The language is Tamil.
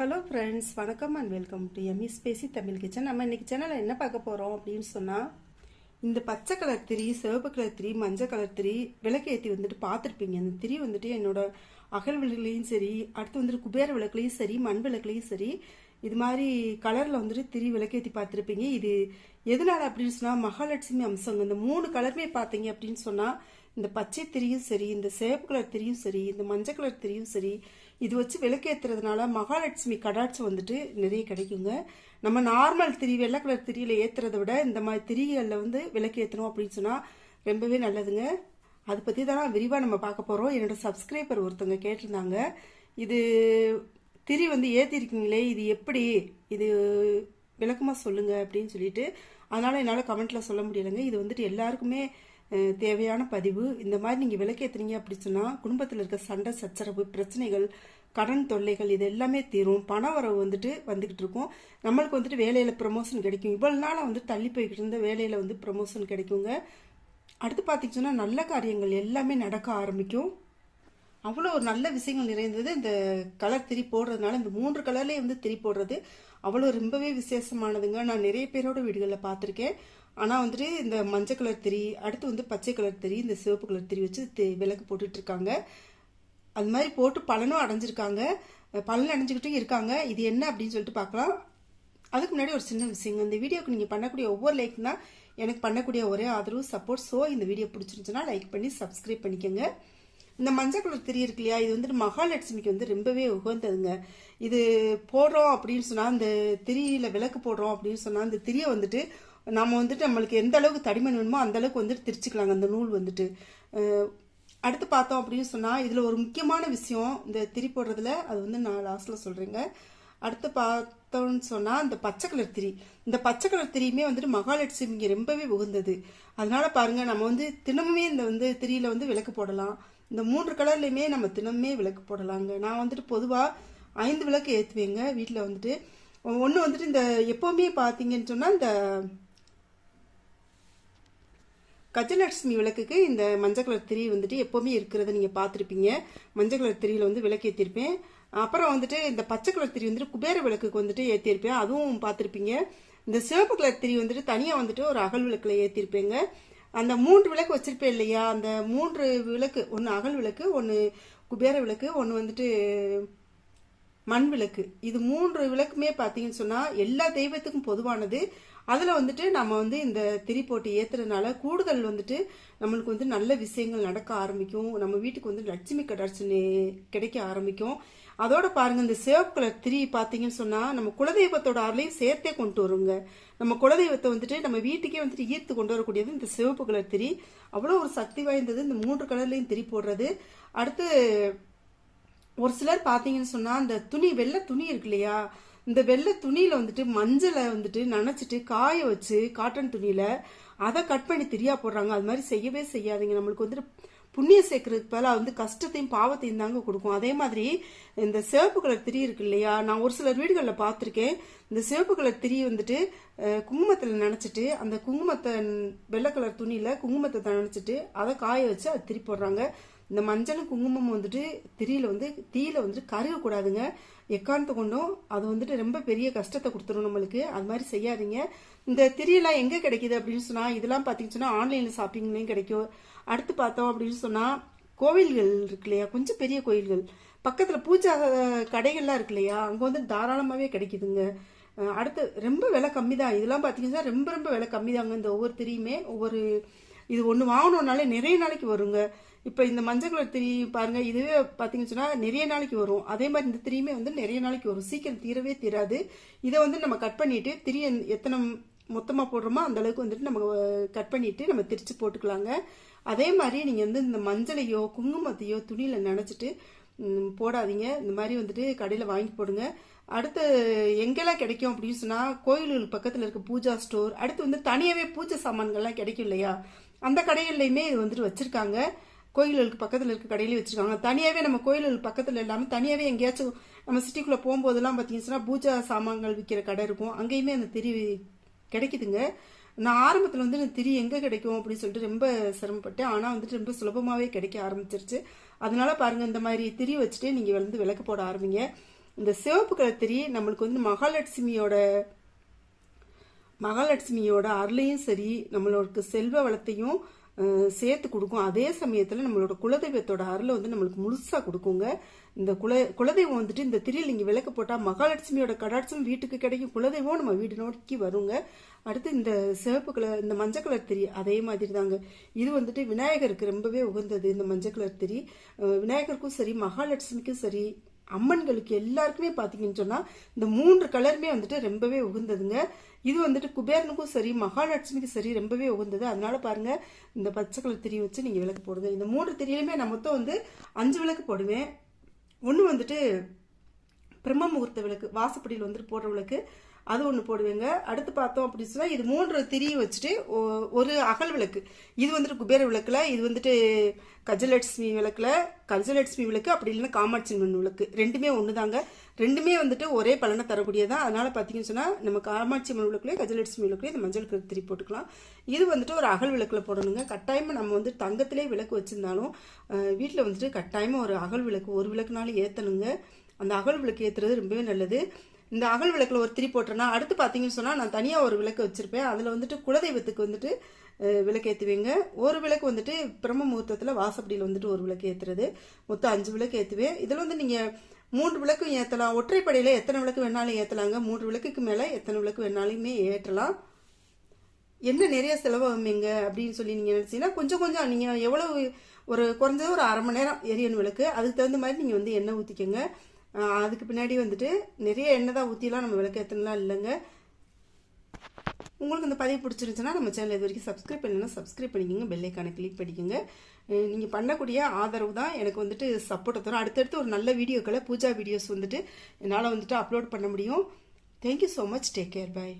ஹலோ ஃப்ரெண்ட்ஸ் வணக்கம் and welcome to ME Spacy Tamil kitchen நம்ம இன்றைக்கி சேனலில் என்ன பார்க்க போகிறோம் அப்படின்னு சொன்னால் இந்த பச்சை கலர் திரி சிவப்பு கலர் திரி மஞ்சள் கலர் திரி விளக்கு ஏற்றி வந்துட்டு பார்த்துருப்பீங்க. அந்த திரி வந்துட்டு என்னோட அகல் விளக்குலையும் சரி அடுத்து வந்துட்டு குபேர விளக்குலையும் சரி மண் விளக்குலையும் சரி இது மாதிரி கலரில் வந்துட்டு திரி விளக்கேற்றி பார்த்துருப்பீங்க. இது எதனால் அப்படின்னு சொன்னால் மகாலட்சுமி அம்சங்க. இந்த மூணு கலருமே பார்த்தீங்க அப்படின்னு சொன்னால் இந்த பச்சை திரியும் சரி இந்த சிவப்பு கலர் திரியும் சரி இந்த மஞ்சள் கலர் திரியும் சரி இது வச்சு விளக்கேற்றுறதுனால மகாலட்சுமி கடாட்சி வந்துட்டு நிறைய கிடைக்குங்க. நம்ம நார்மல் திரி வெள்ளை கலர் திரியில் ஏற்றுறத விட இந்த மாதிரி திரிகளில் வந்து விளக்கேற்றணும் அப்படின்னு சொன்னால் ரொம்பவே நல்லதுங்க. அதை பற்றி தான் விரிவாக நம்ம பார்க்க போகிறோம் என்னோட சப்ஸ்கிரைபர் ஒருத்தவங்க கேட்டிருந்தாங்க. இது திரி வந்து ஏற்றிருக்கீங்களே இது எப்படி? இது விளக்கமாக சொல்லுங்கள் அப்படின்னு சொல்லிட்டு. அதனால் என்னால் கமெண்ட்டில் சொல்ல முடியலைங்க. இது வந்துட்டு எல்லாருக்குமே தேவையான பதிவு இந்த மாதிரி நீங்கள் விளக்கேற்றுறீங்க அப்படி சொன்னால் குடும்பத்தில் இருக்க சண்டை சச்சரவு பிரச்சனைகள் கடன் தொல்லைகள் இது எல்லாமே தீரும். பண வரவு வந்துட்டு வந்துக்கிட்டு இருக்கும். நம்மளுக்கு வந்துட்டு வேலையில் ப்ரமோஷன் கிடைக்கும். இவ்வளோ நாளாக வந்து தள்ளி போய்கிட்டு இருந்த வேலையில் வந்து ப்ரமோஷன் கிடைக்குங்க. அடுத்து பார்த்தீங்கன்னா நல்ல காரியங்கள் எல்லாமே நடக்க ஆரம்பிக்கும். அவ்வளோ ஒரு நல்ல விஷயங்கள் நிறைந்தது. இந்த கலர் திரி போடுறதுனால இந்த மூன்று கலர்லேயே வந்து திரி போடுறது அவ்வளோ ரொம்பவே விசேஷமானதுங்க. நான் நிறைய பேரோட வீடுகளில் பார்த்துருக்கேன் ஆனால் வந்துட்டு இந்த மஞ்சள் கலர் திரி அடுத்து வந்து பச்சை கலர் திரி இந்த சிவப்பு கலர் திரி வச்சு விளக்கு போட்டுட்ருக்காங்க அது மாதிரி போட்டு பலனும் அடைஞ்சிருக்காங்க. பலன் அடைஞ்சிக்கிட்டும் இருக்காங்க. இது என்ன அப்படின்னு சொல்லிட்டு பார்க்கலாம். அதுக்கு முன்னாடி ஒரு சின்ன விஷயங்க. இந்த வீடியோக்கு நீங்கள் பண்ணக்கூடிய ஒவ்வொரு லைக் தான் எனக்கு பண்ணக்கூடிய ஒரே ஆதரவு சப்போர்ட் ஸோ இந்த வீடியோ பிடிச்சிருந்துச்சுன்னா லைக் பண்ணி சப்ஸ்கிரைப் பண்ணிக்கோங்க. இந்த மஞ்சள் கலர் திரி இருக்கு இல்லையா? இது வந்துட்டு மகாலட்சுமிக்கு வந்து ரொம்பவே உகந்ததுங்க. இது போடுறோம் அப்படின்னு சொன்னால் அந்த திரியில் விளக்கு போடுறோம் அப்படின்னு சொன்னால் அந்த திரியை வந்துட்டு நம்ம வந்துட்டு நம்மளுக்கு எந்த அளவுக்கு தடிமன் வேணுமோ அந்த அளவுக்கு வந்துட்டு திரிச்சுக்கலாங்க அந்த நூல் வந்துட்டு. அடுத்து பார்த்தோம் அப்படின்னு சொன்னால் இதில் ஒரு முக்கியமான விஷயம் இந்த திரி போடுறதுல அது வந்து நான் லாஸ்ட்டில் சொல்கிறேங்க அடுத்து பார்த்தோம்னு சொன்னால் இந்த பச்சை கலர் திரி. இந்த பச்சை கலர் திரியுமே வந்துட்டு மகாலட்சுமிக்கு ரொம்பவே உகந்தது. அதனால பாருங்கள் நம்ம வந்து தினமுமே இந்த வந்து திரியில் வந்து விளக்கு போடலாம். இந்த மூன்று கலர்லையுமே நம்ம தினமுமே விளக்கு போடலாங்க. நான் வந்துட்டு பொதுவாக ஐந்து விளக்கு ஏற்றுவேங்க வீட்டில் வந்துட்டு. ஒன்று வந்துட்டு இந்த எப்போவுமே பார்த்தீங்கன்னு சொன்னால் இந்த கஜலட்சுமி விளக்குக்கு இந்த மஞ்சள் கலர் திரி வந்துட்டு எப்போவுமே இருக்கிறத நீங்கள் பார்த்துருப்பீங்க. மஞ்சள் கலர் திரியில் வந்து விளக்கு ஏற்றிருப்பேன் அப்புறம் வந்துட்டு இந்த பச்சை கலர் திரி வந்துட்டு குபேர விளக்குக்கு வந்துட்டு ஏற்றிருப்பேன் அதுவும் பார்த்துருப்பீங்க. இந்த சிவப்பு கலர் திரி வந்துட்டு தனியாக வந்துட்டு ஒரு அகல் விளக்கில் ஏற்றிருப்பேங்க அந்த மூன்று விளக்கு வச்சிருப்பேன் இல்லையா? அந்த மூன்று விளக்கு ஒன்று அகல் விளக்கு ஒன்று குபேர விளக்கு ஒன்று வந்துட்டு மண் விளக்கு. இது மூன்று விளக்குமே பார்த்தீங்கன்னு சொன்னால் எல்லா தெய்வத்துக்கும் பொதுவானது. அதில் வந்துட்டு நம்ம வந்து இந்த திரி போட்டு ஏற்றுறதுனால கூடுதல் வந்துட்டு நம்மளுக்கு வந்து நல்ல விஷயங்கள் நடக்க ஆரம்பிக்கும். நம்ம வீட்டுக்கு வந்து லட்சுமி கடாட்சி கிடைக்க ஆரம்பிக்கும். அதோட பாருங்க இந்த சிவப்பு கலர் திரி பார்த்தீங்கன்னு சொன்னால் நம்ம குலதெய்வத்தோட அருளையும் சேர்த்தே கொண்டு வருங்க. நம்ம குலதெய்வத்தை வந்துட்டு நம்ம வீட்டுக்கே வந்துட்டு ஈர்த்து கொண்டு வரக்கூடியது இந்த சிவப்பு கலர் திரி. அவ்வளோ ஒரு சக்தி வாய்ந்தது. இந்த மூன்று கலர்லையும் திரி போடுறது. அடுத்து ஒரு சிலர் பார்த்தீங்கன்னு சொன்னால் அந்த துணி வெள்ளை துணி இருக்கு இல்லையா? இந்த வெள்ளை துணியில் வந்துட்டு மஞ்சளை வந்துட்டு நனைச்சிட்டு காய வச்சு காட்டன் துணியில் அதை கட் பண்ணி திரியா போடுறாங்க. அது மாதிரி செய்யவே செய்யாதீங்க. நம்மளுக்கு வந்துட்டு புண்ணியம் சேர்க்கறதுக்கு பதிலாக வந்து கஷ்டத்தையும் பாவத்தையும் தாங்க கொடுக்கும். அதே மாதிரி இந்த சிவப்பு கலர் திரி இருக்கு இல்லையா? நான் ஒரு சிலர் வீடுகளில் பார்த்துருக்கேன். இந்த சிவப்பு கலர் திரி வந்துட்டு குங்குமத்தில் நினச்சிட்டு அந்த குங்குமத்தை வெள்ளை கலர் துணியில் குங்குமத்தை நினச்சிட்டு அதை காய வச்சு அதை திரி போடுறாங்க. இந்த மஞ்சளும் குங்குமம் வந்துட்டு திரியில வந்து தீயில வந்துட்டு கருகக்கூடாதுங்க. எக்காரணத்தை கொண்டும் அது வந்துட்டு ரொம்ப பெரிய கஷ்டத்தை கொடுத்துரும் நம்மளுக்கு. அது மாதிரி செய்யாதீங்க. இந்த திரியெல்லாம் எங்கே கிடைக்குது அப்படின்னு சொன்னால் இதெல்லாம் பார்த்தீங்கன்னா ஆன்லைனில் ஷாப்பிங்லேயும் கிடைக்கும். அடுத்து பார்த்தோம் அப்படின்னு சொன்னால் கோவில்கள் இருக்கு இல்லையா? கொஞ்சம் பெரிய கோயில்கள். பக்கத்தில் பூஜா கடைகள்லாம் இருக்கு இல்லையா? அங்கே வந்து தாராளமாகவே கிடைக்குதுங்க. அடுத்து ரொம்ப விலை கம்மி தான் இதெல்லாம் பார்த்தீங்கன்னா ரொம்ப ரொம்ப விலை கம்மி தாங்க இந்த ஒவ்வொரு திரியுமே ஒவ்வொரு இது ஒன்று வாங்கணுன்னாலே நிறைய நாளைக்கு வருங்க. இப்போ இந்த மஞ்சள் கலர் திரி பாருங்க இதுவே பார்த்தீங்கன்னு சொன்னால் நிறைய நாளைக்கு வரும். அதே மாதிரி இந்த திரியுமே வந்து நிறைய நாளைக்கு வரும். சீக்கிரம் தீரவே தீராது. இதை வந்து நம்ம கட் பண்ணிவிட்டு திரி எத்தனை மொத்தமாக போடுறோமோ அந்தளவுக்கு வந்துட்டு நம்ம கட் பண்ணிவிட்டு நம்ம திரித்து போட்டுக்கலாங்க. அதே மாதிரி நீங்கள் வந்து இந்த மஞ்சளையோ குங்குமத்தையோ துணியில் நினச்சிட்டு போடாதீங்க. இந்த மாதிரி வந்துட்டு கடையில் வாங்கி போடுங்க. அடுத்து எங்கெல்லாம் கிடைக்கும் அப்படின்னு சொன்னால் கோயில்கள் பக்கத்தில் இருக்க பூஜா ஸ்டோர். அடுத்து வந்து தனியாகவே பூஜை சாமான்கள்லாம் கிடைக்கும் இல்லையா? அந்த கடைகள்லையுமே இது வந்துட்டு வச்சுருக்காங்க. கோயில்களுக்கு பக்கத்தில் இருக்க கடையிலேயே வச்சுருக்காங்க. தனியாகவே நம்ம கோயில்களுக்கு பக்கத்தில் இல்லாமல் தனியாகவே எங்கேயாச்சும் நம்ம சிட்டிக்குள்ளே போகும்போதெல்லாம் பார்த்தீங்கன்னா பூஜா சாமான்கள் விற்கிற கடை இருக்கும். அங்கேயுமே அந்த திரி கிடைக்குதுங்க. நான் ஆரம்பத்தில் வந்து இந்த திரி எங்கே கிடைக்கும் அப்படின்னு சொல்லிட்டு ரொம்ப சிரமப்பட்டேன். ஆனால் வந்துட்டு ரொம்ப சுலபமாகவே கிடைக்க ஆரம்பிச்சிருச்சு. அதனால பாருங்கள் இந்த மாதிரி திரி வச்சுட்டு நீங்கள் வந்து விளக்கு போட ஆரம்பிங்க. இந்த சிவப்பு கலர் திரி நம்மளுக்கு வந்து மகாலட்சுமியோட மகாலட்சுமியோட அருளையும் சரி நம்மளோட செல்வ வளத்தையும் சேர்த்து கொடுக்கும். அதே சமயத்தில் நம்மளோட குலதெய்வத்தோட அருளை வந்து நம்மளுக்கு முழுசாக கொடுக்குங்க. இந்த குல குலதெய்வம் வந்துட்டு இந்த திரியில் நீங்கள் விளக்கு போட்டால் மகாலட்சுமியோட கடாட்சம் வீட்டுக்கு கிடைக்கும். குலதெய்வம் நம்ம வீடு நோக்கி வருங்க. அடுத்து இந்த சிவப்பு கலர் இந்த மஞ்சள் கலர் திரி அதே மாதிரி தாங்க. இது வந்துட்டு விநாயகருக்கு ரொம்பவே உகந்தது இந்த மஞ்சள் கலர் திரி. விநாயகருக்கும் சரி மகாலட்சுமிக்கும் சரி அம்மன்களுக்கு எல்லாருக்குமே பார்த்தீங்கன்னு சொன்னால் இந்த மூன்று கலருமே வந்துட்டு ரொம்பவே உகந்ததுங்க. இது வந்துட்டு குபேரனுக்கும் சரி மகாலட்சுமிக்கும் சரி ரொம்பவே உகந்தது. அதனால பாருங்க இந்த பச்சை கலர் திரி வச்சு நீங்கள் விளக்கு போடுங்க. இந்த மூன்று திரியிலுமே நான் மொத்தம் வந்து அஞ்சு விளக்கு போடுவேன். ஒன்று வந்துட்டு பிரம்ம முகூர்த்த விளக்கு வாசப்படியில் வந்துட்டு போடுற விளக்கு. அது ஒன்று போடுவேங்க. அடுத்து பார்த்தோம் அப்படின்னு சொன்னால் இது மூன்று திரியை வச்சுட்டு ஒரு அகல் விளக்கு. இது வந்துட்டு குபேர விளக்கில் இது வந்துட்டு கஜலட்சுமி விளக்கில் கஜலட்சுமி விளக்கு அப்படி இல்லைன்னா காமாட்சி மண் விளக்கு. ரெண்டுமே ஒன்று தாங்க ரெண்டுமே வந்துட்டு ஒரே பலனை தரக்கூடியதான் அதனால் பார்த்தீங்கன்னு சொன்னால் நம்ம காமாட்சி அம்மன் விளக்குலேயே கஜலட்சுமி விளக்குலேயே இந்த மஞ்சள் கரு திரி போட்டுக்கலாம். இது வந்துட்டு ஒரு அகல் விளக்கில் போடணுங்க. கட்டாயமாக நம்ம வந்து தங்கத்திலே விளக்கு வச்சுருந்தாலும் வீட்டில் வந்துட்டு கட்டாயமாக ஒரு அகல் விளக்கு ஒரு விளக்குனாலும் ஏற்றணுங்க அந்த அகல் விளக்கு ஏற்றுறது ரொம்பவே நல்லது. இந்த அகல் விளக்கில் ஒரு திரி போட்டேன்னா அடுத்து பார்த்தீங்கன்னு சொன்னால் நான் தனியாக ஒரு விளக்கு வச்சுருப்பேன். அதில் வந்துட்டு குலதெய்வத்துக்கு வந்துட்டு விளக்கு ஏற்றுவேங்க ஒரு விளக்கு வந்துட்டு பிரம்ம முகூர்த்தத்தில் வாசப்படியில் வந்துட்டு ஒரு விளக்கு ஏற்றுறது மொத்தம் அஞ்சு விளக்கு ஏற்றுவேன் இதில் வந்து நீங்கள் மூன்று விளக்கும் ஏற்றலாம் ஒற்றைப்படையில் எத்தனை விளக்கு வேணாலும் ஏற்றலாங்க மூன்று விளக்குக்கு மேலே எத்தனை விளக்கு வேணாலுமே ஏற்றலாம். என்ன நிறைய செலவாகுமேங்க அப்படின்னு சொல்லி நீங்கள் நினச்சிங்கன்னா கொஞ்சம் கொஞ்சம் நீங்கள் எவ்வளோ ஒரு குறைஞ்சது ஒரு அரை மணி நேரம் எரியன் விளக்கு. அதுக்கு தகுந்த மாதிரி நீங்கள் வந்து எண்ணெய் ஊற்றிக்கோங்க அதுக்கு பின்னாடி வந்துட்டு நிறைய எண்ணெய் தான் ஊற்றிலாம் நம்ம விளக்கு ஏற்றலாம் இல்லைங்க. உங்களுக்கு இந்த பதிவு பிடிச்சிருந்துச்சுன்னா நம்ம சேனல் இது வரைக்கும் சப்ஸ்கிரைப் பண்ணலைன்னா சப்ஸ்கிரைப் பண்ணிக்கோங்க. பெல்லைக்கான கிளிக் பண்ணிக்கோங்க. நீங்கள் பண்ணக்கூடிய ஆதரவு தான் எனக்கு வந்துட்டு சப்போர்ட் தரும். அடுத்தடுத்து ஒரு நல்ல வீடியோக்களை பூஜா வீடியோஸ் வந்துட்டு என்னால் வந்துட்டு அப்லோட் பண்ண முடியும். Thank you so much take care bye